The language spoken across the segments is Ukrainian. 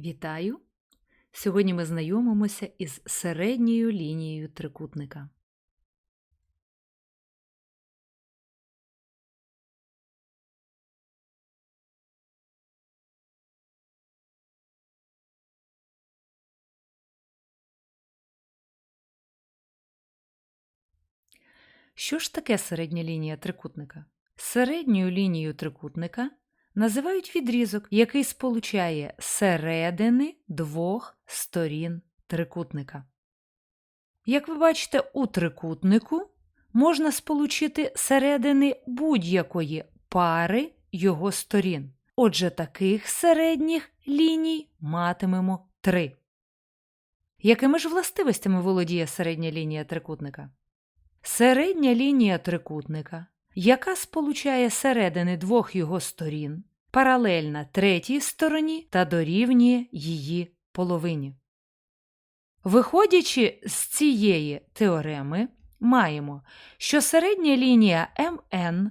Вітаю! Сьогодні ми знайомимося із середньою лінією трикутника. Що ж таке середня лінія трикутника? Середньою лінією трикутника називають відрізок, який сполучає середини двох сторін трикутника. Як ви бачите, у трикутнику можна сполучити середини будь-якої пари його сторін. Отже, таких середніх ліній матимемо три. Якими ж властивостями володіє середня лінія трикутника? Середня лінія трикутника, яка сполучає середини двох його сторін, паралельна третій стороні та дорівнює її половині. Виходячи з цієї теореми, маємо, що середня лінія МН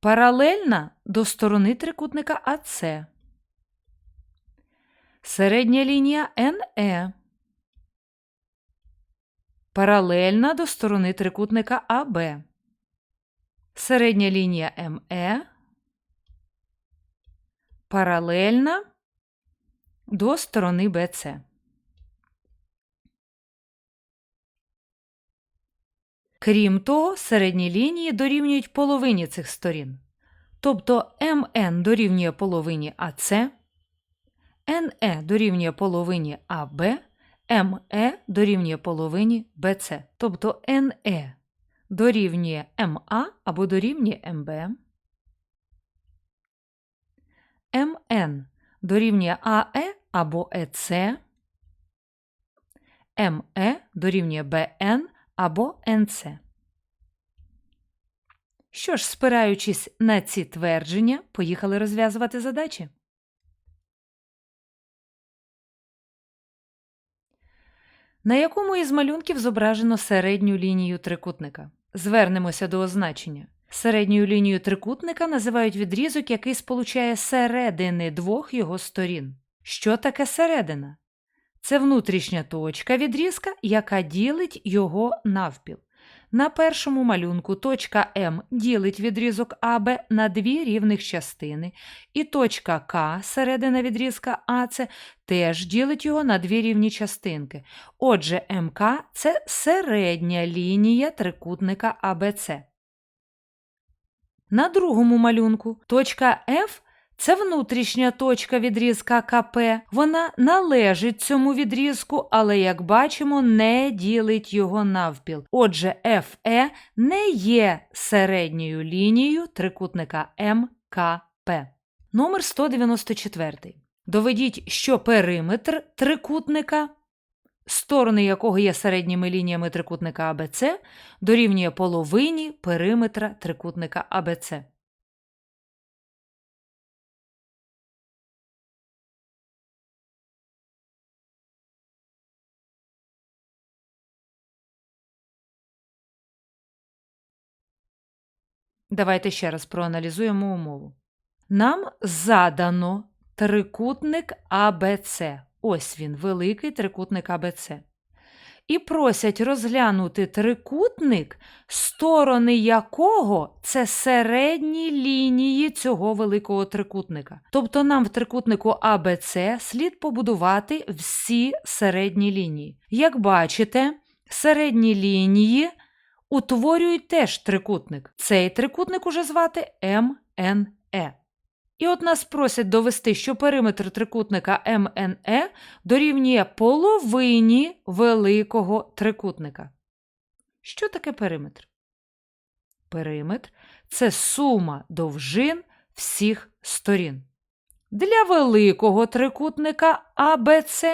паралельна до сторони трикутника АС. Середня лінія НЕ паралельна до сторони трикутника АБ. Середня лінія МЕ паралельна до сторони БЦ. Крім того, середні лінії дорівнюють половині цих сторін. Тобто МН дорівнює половині АС, НЕ дорівнює половині АБ, МЕ дорівнює половині БЦ. Тобто НЕ дорівнює МА або дорівнює МБ. МН дорівнює АЕ або ЕЦ. МЕ дорівнює БН або НЦ. Що ж, спираючись на ці твердження, поїхали розв'язувати задачі. На якому із малюнків зображено середню лінію трикутника? Звернемося до означення. Середньою лінією трикутника називають відрізок, який сполучає середини двох його сторін. Що таке середина? Це внутрішня точка відрізка, яка ділить його навпіл. На першому малюнку точка М ділить відрізок АБ на дві рівних частини, і точка К, середина відрізка АЦ, теж ділить його на дві рівні частинки. Отже, МК це середня лінія трикутника АБЦ. На другому малюнку точка F це внутрішня точка відрізка КП. Вона належить цьому відрізку, але, як бачимо, не ділить його навпіл. Отже, FE не є середньою лінією трикутника МКП. Номер 194. Доведіть, що периметр трикутника, сторони якого є середніми лініями трикутника АБЦ, дорівнює половині периметра трикутника АБЦ. Давайте ще раз проаналізуємо умову. Нам задано трикутник АБЦ. Ось він, великий трикутник АБЦ. І просять розглянути трикутник, сторони якого це середні лінії цього великого трикутника. Тобто нам в трикутнику АБЦ слід побудувати всі середні лінії. Як бачите, середні лінії утворюють теж трикутник. Цей трикутник уже звати МНЕ. І от нас просять довести, що периметр трикутника МНЕ дорівнює половині великого трикутника. Що таке периметр? Периметр це сума довжин всіх сторін. Для великого трикутника АБЦ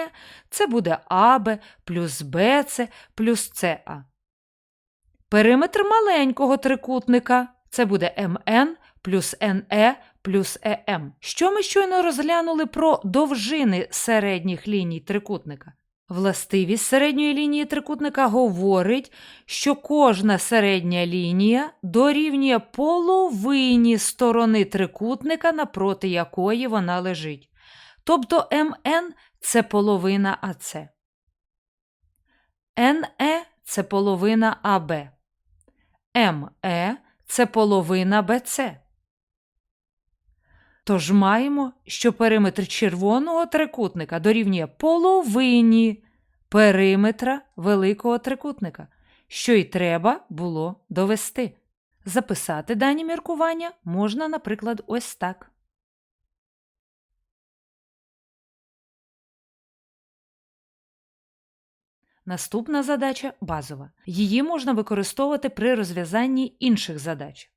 це буде АБ плюс БЦ плюс СА. Периметр маленького трикутника це буде МН плюс НЕ плюс ЕМ. Що ми щойно розглянули про довжини середніх ліній трикутника? Властивість середньої лінії трикутника говорить, що кожна середня лінія дорівнює половині сторони трикутника, напроти якої вона лежить. Тобто МН це половина АЦ. НЕ це половина АБ. МЕ це половина БЦ. Тож маємо, що периметр червоного трикутника дорівнює половині периметра великого трикутника, що й треба було довести. Записати дані міркування можна, наприклад, ось так. Наступна задача базова. Її можна використовувати при розв'язанні інших задач.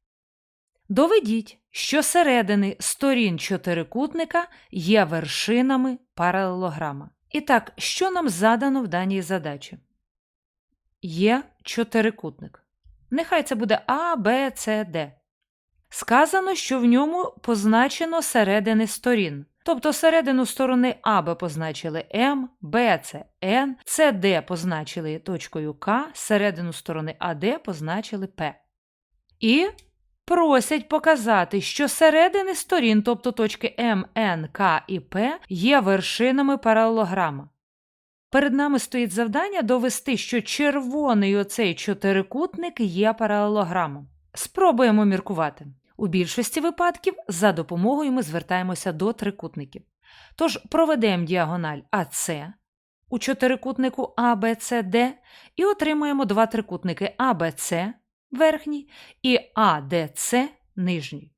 Доведіть, що середини сторін чотирикутника є вершинами паралелограма. І так, що нам задано в даній задачі? Є чотирикутник. Нехай це буде А, Б, С, Д. Сказано, що в ньому позначено середини сторін. Тобто середину сторони АБ позначили М, Б це Н, СД позначили точкою К, середину сторони АД позначили П. І просять показати, що середини сторін, тобто точки М, Н, К і П, є вершинами паралелограма. Перед нами стоїть завдання довести, що червоний оцей чотирикутник є паралелограмом. Спробуємо міркувати. У більшості випадків за допомогою ми звертаємося до трикутників. Тож проведемо діагональ АС у чотирикутнику ABCD і отримаємо два трикутники ABC верхній і АДЦ нижній.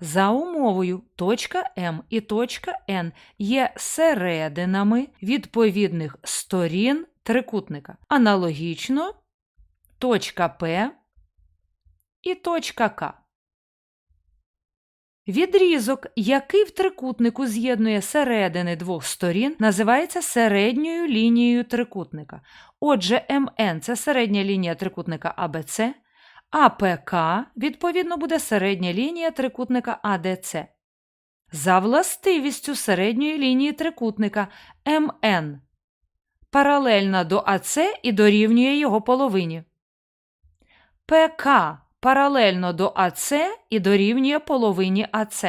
За умовою точка М і точка Н є серединами відповідних сторін трикутника. Аналогічно точка П і точка К. Відрізок, який в трикутнику з'єднує середини двох сторін, називається середньою лінією трикутника. Отже, МН це середня лінія трикутника АБЦ, АПК, відповідно, буде середня лінія трикутника АДЦ. За властивістю середньої лінії трикутника МН паралельна до АЦ і дорівнює його половині. ПК паралельно до АЦ і дорівнює половині АЦ.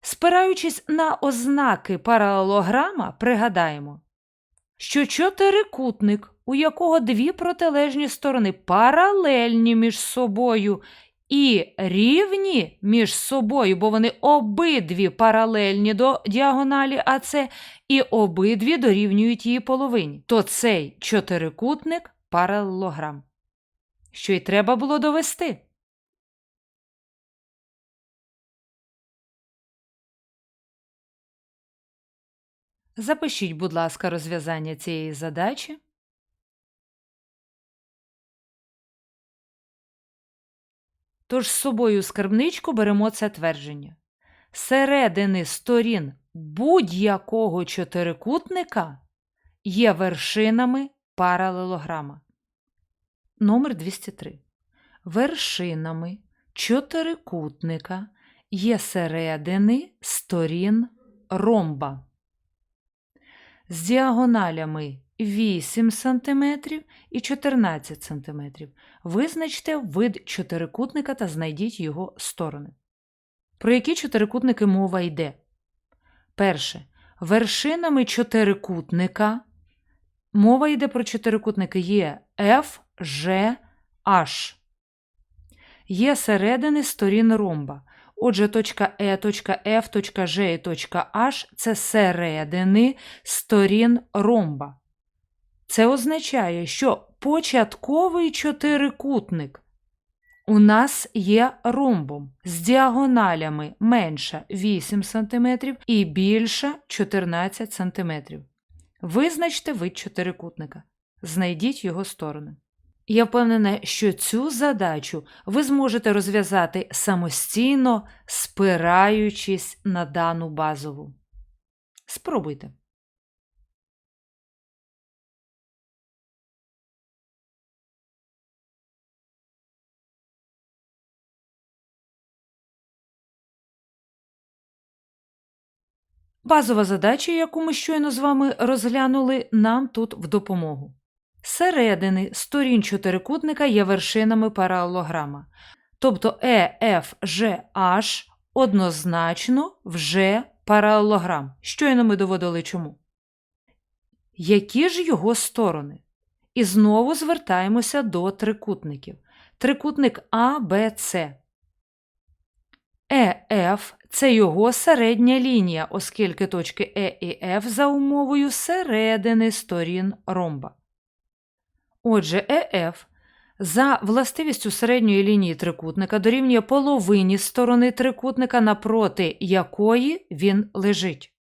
Спираючись на ознаки паралелограма, пригадаємо, що чотирикутник, у якого дві протилежні сторони паралельні між собою і рівні між собою, бо вони обидві паралельні до діагоналі АЦ і обидві дорівнюють її половині, то цей чотирикутник паралелограм що й треба було довести. Запишіть, будь ласка, розв'язання цієї задачі. Тож з собою скарбничку беремо це твердження. Середини сторін будь-якого чотирикутника є вершинами паралелограма. Номер 203. Вершинами чотирикутника є середини сторін ромба. З діагоналями 8 см і 14 см. Визначте вид чотирикутника та знайдіть його сторони. Про які чотирикутники мова йде? Перше. Вершинами чотирикутника. Мова йде про чотирикутники є F, Ж, H. Є середини сторін ромба. Отже, точка Е, точка F, точка G і точка H це середини сторін ромба. Це означає, що початковий чотирикутник у нас є ромбом з діагоналями менша 8 см і більша 14 см. Визначте вид чотирикутника. Знайдіть його сторони. Я впевнена, що цю задачу ви зможете розв'язати самостійно, спираючись на дану базову. Спробуйте. Базова задача, яку ми щойно з вами розглянули, нам тут в допомогу. Середини сторін чотирикутника є вершинами паралелограма. Тобто E, F, G, H однозначно вже паралелограм. Щойно ми доводили чому. Які ж його сторони? І знову звертаємося до трикутників. Трикутник А, Б, С. ЕФ – це його середня лінія, оскільки точки Е і Ф за умовою середини сторін ромба. Отже, ЕФ за властивістю середньої лінії трикутника дорівнює половині сторони трикутника, напроти якої він лежить.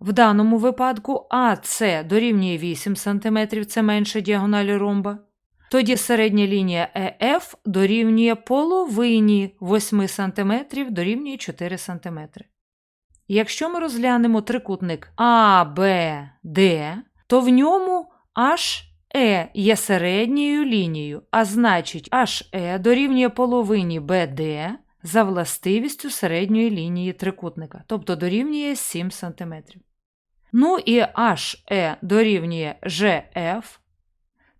В даному випадку АС дорівнює 8 см, це менше діагоналі ромба. Тоді середня лінія ЕФ дорівнює половині 8 см дорівнює 4 см. Якщо ми розглянемо трикутник АБД, то в ньому HE є середньою лінією, а значить HE дорівнює половині BD за властивістю середньої лінії трикутника, тобто дорівнює 7 см. Ну і HE дорівнює GF,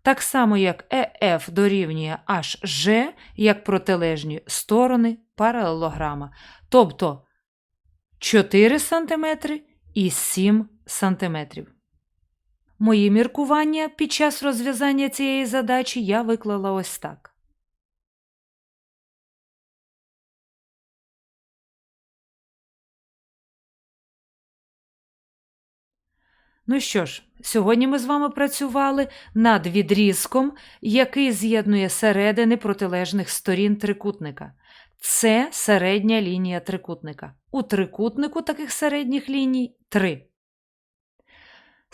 так само як EF дорівнює HG, як протилежні сторони паралелограма, тобто 4 см і 7 см. Мої міркування під час розв'язання цієї задачі я виклала ось так. Ну що ж, сьогодні ми з вами працювали над відрізком, який з'єднує середини протилежних сторін трикутника. Це середня лінія трикутника. У трикутнику таких середніх ліній три.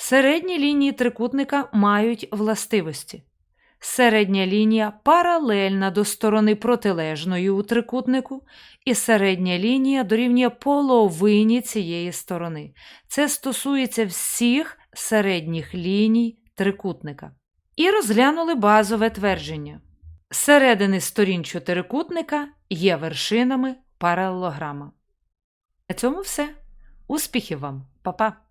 Середні лінії трикутника мають властивості. Середня лінія паралельна до сторони протилежної у трикутнику, і середня лінія дорівнює половині цієї сторони. Це стосується всіх середніх ліній трикутника. І розглянули базове твердження. Середини сторін чотирикутника є вершинами паралелограма. На цьому все. Успіхів вам, Па-па!